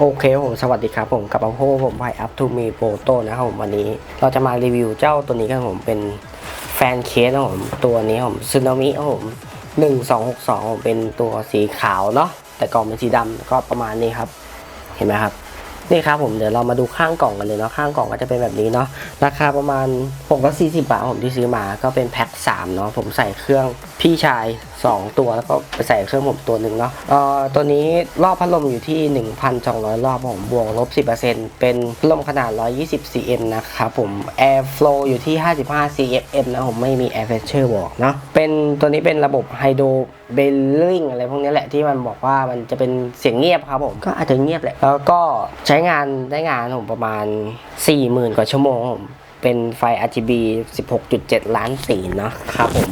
โอเคผมสวัสดีครับผมกับอัพโพผมไพอัพทูมีโปโตนะครับผมวันนี้เราจะมารีวิวเจ้าตัวนี้กันผมเป็นแฟนเคสนะครับผมตัวนี้ผมซึนามิครับผมหนึ่งสองหกสองเป็นตัวสีขาวเนาะแต่กล่องเป็นสีดำก็ประมาณนี้ครับเห็นไหมครับนี่ครับผมเดี๋ยวเรามาดูข้างกล่องกันเลยเนาะข้างกล่องก็จะเป็นแบบนี้เนาะราคาประมาณ6ก็40บาทผมที่ซื้อมาก็เป็นแพ็ค3เนาะผมใส่เครื่อง พี่ชาย 2 ตัวแล้วก็ไปใส่เครื่องผมตัวหนึ่งเนาะเอ่อตัวนี้รอบพัดลมอยู่ที่ 1,200 รอบผมบวกลบ 10%เป็นพัดลมขนาด 120 cm นะครับผม air flow อยู่ที่ 55 cfm นะผมไม่มี air pressure บอกเนาะเป็นตัวนี้เป็นระบบไฮโดรเบลลิงอะไรพวกนี้แหละที่มันบอกว่ามันจะเป็นเสียงเงียบครับผมก็อาจจะเงียบแหละแล้วก็ใช้งานได้งานผมประมาณ 40,000 กว่าชั่วโมงผม เป็นไฟ RGB 16.7 ล้านสีนะครับผม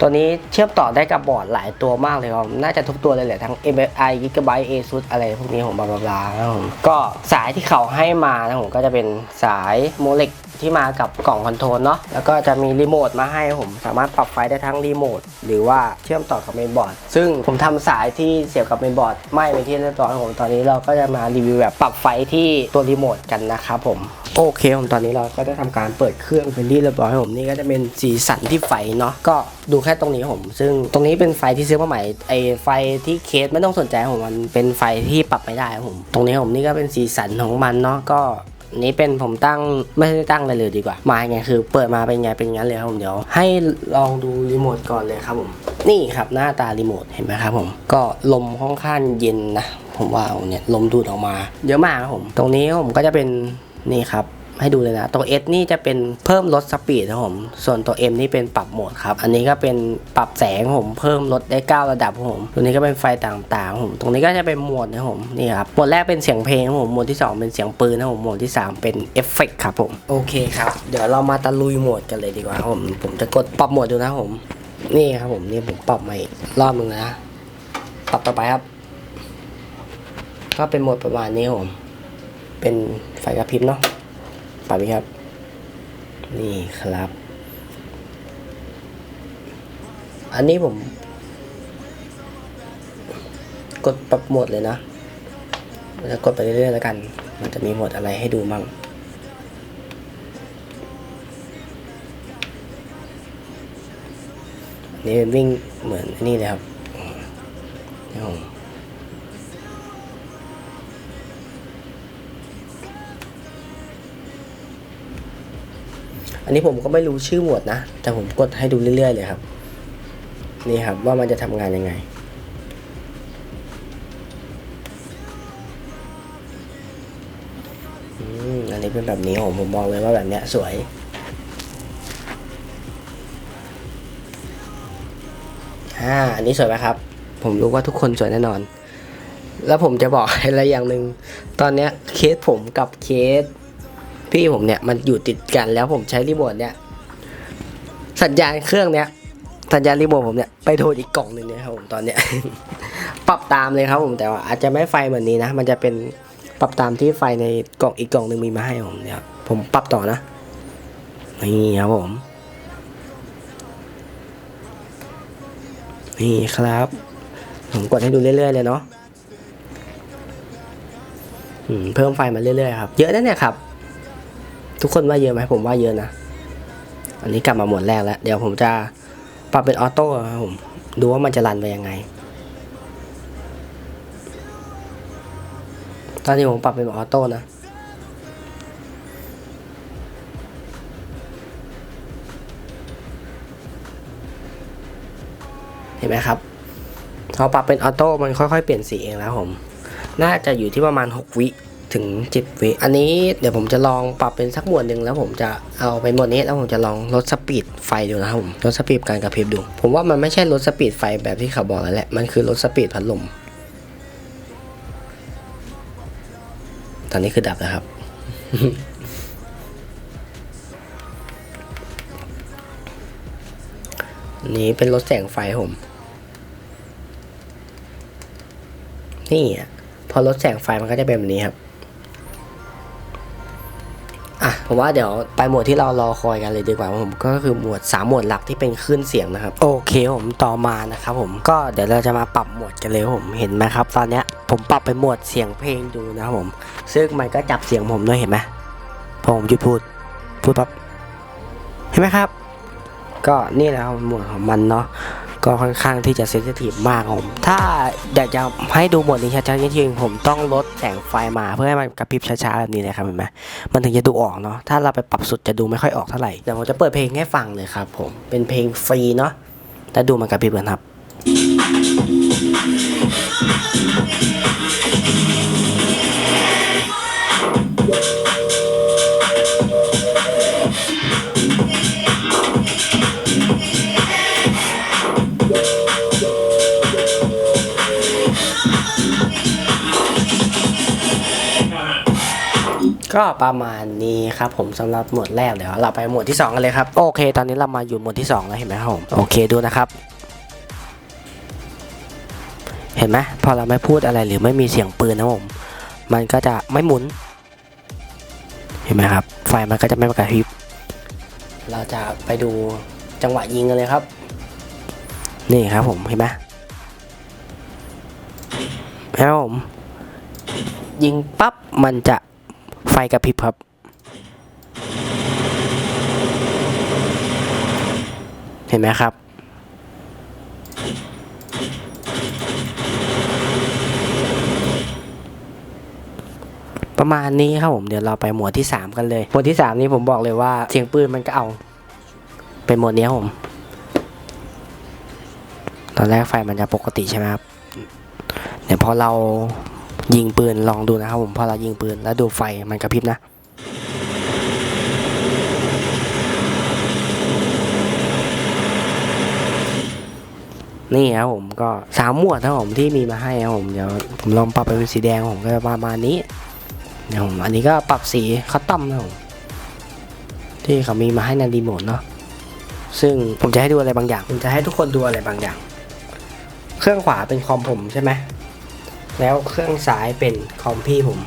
ตัวนี้เชื่อมต่อได้กับบอร์ดหลายตัวมากเลยครับ น่าจะทุกตัวเลยแหละ ทั้ง MSI Gigabyte ASUS อะไรพวกนี้ผมบลาบลาครับผม ก็สายที่เขาให้มานะผมก็จะเป็นสายโมเล็ก ที่มากับกล่องคอนโทรลเนาะแล้วก็จะมีรีโมทมาให้ผมสามารถปรับไฟได้ทั้งรีโมทหรือว่าเชื่อมต่อกับเมนบอร์ดซึ่งผมทำสายที่เสียบกับเมนบอร์ดไม่ไปนที่เรียบร้อยผมตอนนี้เราก็จะมารีวิวแบบปรับไฟที่ตัวรีโมทกันนะครับผมโอเคผมตอนนี้เราก็ได้ทำการเปิดเครื่องเป็นที่เรียบร้อยผมนี่ก็จะเป็นสีสันที่ไฟเนาะก็ดูแค่ตรงนี้ผม ซึ่งตรงนี้เป็นไฟที่ซื้อมาใหม่ไอไฟที่เคสไม่ต้องสนใจผมมันเป็นไฟที่ปรับไม่ได้ผม ตรงนี้ผมนี่ก็เป็นสีสันของมันเนาะก็ นี้เป็นผมตั้งไม่ได้ตั้งอะไรเลยดีกว่า มาไงคือ เปิดมาเป็นไงเป็นงั้นเลยครับผมเดี๋ยว ให้ลองดูรีโมทก่อนเลยครับผม นี่ครับหน้าตารีโมทเห็นไหมครับผม ก็ลมค่อนข้างเย็นนะ ผมว่าเอาเนี่ยลมดูดออกมา เยอะมากครับผม ตรงนี้ผมก็จะเป็นนี่ครับ ให้ดูเลยนะ ตัว S นี่จะเป็นเพิ่มลดสปีดครับผม ส่วนตัว M นี่เป็นปรับโหมดครับ อันนี้ก็เป็นปรับแสงผมเพิ่มลดได้ 9 ระดับผม ตัวนี้ก็เป็นไฟต่างๆผม ตรงนี้ก็จะเป็นโหมดนะผม นี่ครับ โหมดแรกเป็นเสียงเพลงผม โหมดที่ 2 เป็นเสียงปืนนะผม โหมดที่ 3 เป็นเอฟเฟกต์ครับผม โอเคครับ เดี๋ยวเรามาตะลุยโหมดกันเลยดีกว่าผม ผมจะกดปรับโหมดดูนะผม นี่ครับผม นี่ผมปรับมาอีกรอบหนึงนะ ปรับต่อไปครับ ก็เป็นโหมดประมาณนี้ผม เป็นไฟกระพริบเนาะ ปรับอีกครับ นี่ครับ อันนี้ผม กดปรับโหมดเลยนะแล้วกดไปเรื่อยๆแล้วกัน มันจะมีโหมดอะไรให้ดูมั่งนนี้เป็นวิ่งเหมือนอันนี่เลยครับนี่ผม อันนี้ผมก็ไม่รู้ชื่อหมวดนะ แต่ผมกดให้ดูเรื่อยๆเลยครับ นี่ครับว่ามันจะทำงานยังไง อันนี้เป็นแบบนี้ผมผมมองเลยว่าแบบเนี้ยสวยอ่าอันนี้สวยไหมครับ ผมรู้ว่าทุกคนสวยแน่นอน แล้วผมจะบอกอะไรอย่างหนึ่งตอนเนี้ยเคสผมกับเคส พี่ผมเนี่ยมันอยู่ติดกันแล้วผมใช้รีโมทเนี่ยสัญญาณเครื่องเนี้ยสัญญาณรีโมทผมเนี่ยไปโทรอีกกล่องหนึ่งเนี่ยครับผมตอนเนี้ยปรับตามเลยครับผมแต่ว่าอาจจะไม่ไฟเหมือนนี้นะ มันจะเป็นปรับตามที่ไฟในกล่องอีกกล่องหนึ่งมีมาให้ผมเนี่ยผมปรับต่อนะนี่ครับผมนี่ครับ ผมกดให้ดูเรื่อยๆเลยเนาะเพิ่มไฟมาเรื่อยๆครับ เยอะนะเนี่ยครับ ทุกคนว่าเยอะไหมผมว่าเยอะนะ อันนี้กลับมาหมวดแรกแล้ว เดี๋ยวผมจะปรับเป็นออโต้ครับผม ดูว่ามันจะรันไปยังไง ตอนนี้ผมปรับเป็นออโต้นะเห็นไหมครับพอปรับเป็นออโต้มันค่อยๆ เปลี่ยนสีเองแล้วผม น่าจะอยู่ที่ประมาณ 6 วิ ถึง 10 วิอันนี้เดี๋ยวผมจะลองปรับเป็นสักหมวดหนึ่งแล้วผมจะเอาไปหมวดนี้แล้วผมจะลองลดสปีดไฟดูนะครับผมลดสปีดการกระพริบดู ผมว่ามันไม่ใช่ลดสปีดไฟแบบที่เขาบอกแล้วแหละมันคือลดสปีดพัดลมตอนนี้คือดับแล้วครับ นี้เป็นลดแสงไฟผม นี่อะพอลดแสงไฟมันก็จะเป็นแบบนี้ครับ ผมว่าเดี๋ยวไปหมวดที่เรารอคอยกันเลยดีกว่าครับผมก็คือหมวด 3 หมวดหลักที่เป็นคลื่นเสียงนะครับ โอเคผมต่อมานะครับผมก็เดี๋ยวเราจะมาปรับหมวดกันเลยครับผมเห็นไหมครับ ตอนเนี้ยผมปรับไปหมวดเสียงเพลงดูนะครับผม ซึ่งมันก็จับเสียงผมด้วยเห็นไหมพอผมหยุดพูดพูดปั๊บเห็นไหมครับ ก็นี่แหละครับหมวดของมันเนาะ ก็ค่อนข้างที่จะเซนซิทีฟมากครับผมถ้าอยากจะให้ดูหมดนี้ชัดๆจริงๆผมต้องลดแสงไฟมาเพื่อให้มันกระพริบช้าๆแบบนี้นะครับเห็นไหมมันถึงจะดูออกเนาะถ้าเราไปปรับสุดจะดูไม่ค่อยออกเท่าไหร่เดี๋ยวผมจะเปิดเพลงให้ฟังเลยครับผมเป็นเพลงฟรีเนาะแต่ดูมันกระพริบกันครับ ก็ประมาณนี้ครับผมสำหรับหมวดแรกเดี๋ยวเราไปหมวดที่ 2 กันเลยครับ โอเค ตอนนี้เรามาอยู่หมวดที่ 2 แล้วเห็นไหมครับผมโอเคดูนะครับ เห็นไหมพอเราไม่พูดอะไรหรือไม่มีเสียงปืนนะผมมันก็จะไม่หมุน เห็นไหมครับ ไฟมันก็จะไม่กระพริบเราจะไปดูจังหวะยิงกันเลยครับ นี่ครับผมเห็นไหมเห็นไหมผมยิงปั๊บมันจะ ไฟกระพริบครับ เห็นไหมครับ ประมาณนี้ครับผมเดี๋ยวเราไปหมวดที่ 3 กันเลยหมวดที่ 3 นี้ผมบอกเลยว่าเสียงปืนมันก็เอา เป็นหมวดนี้ครับผม ตอนแรกไฟมันจะปกติใช่ไหมครับเดี๋ยวพอเรา ยิงปืนลองดูนะครับผมพอเรายิงปืนแล้วดูไฟมันกระพริบนะนี่ครับผมก็สามหมวดครับผมที่มีมาให้ครับผมเดี๋ยวผมลองปรับไปเป็นสีแดงผมก็จะประมาณนี้เดี๋ยวผมอันนี้ก็ปรับสีคัสตอมนะครับผมที่เขามีมาให้ในรีโมทเนาะซึ่งผมจะให้ดูอะไรบางอย่างผมจะให้ทุกคนดูอะไรบางอย่าง เครื่องขวาเป็นคอมผมใช่ไหม แล้วเครื่องซ้ายเป็นคอมพี่ผม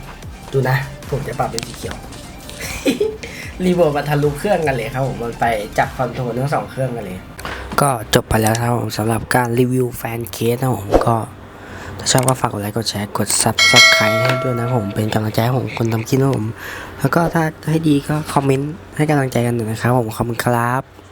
ดูนะ ผมจะปรับเป็นสีเขียว รีโมทมันทะลุเครื่องกันเลยครับผมมันไปจับคอนโทรลทั้งสองเครื่องกันเลย ก็จบไปแล้วครับผมสำหรับการรีวิวแฟนเคสนะผมก็ถ้าชอบก็ฝากกดไลค์กดแชร์กดซับสไครต์ให้ด้วยนะผมเป็นกำลังใจให้ผมคนทำคลิปนะผม แล้วก็ถ้าให้ดีก็คอมเมนต์ให้กำลังใจกันหน่อยนะครับผมขอบคุณครับ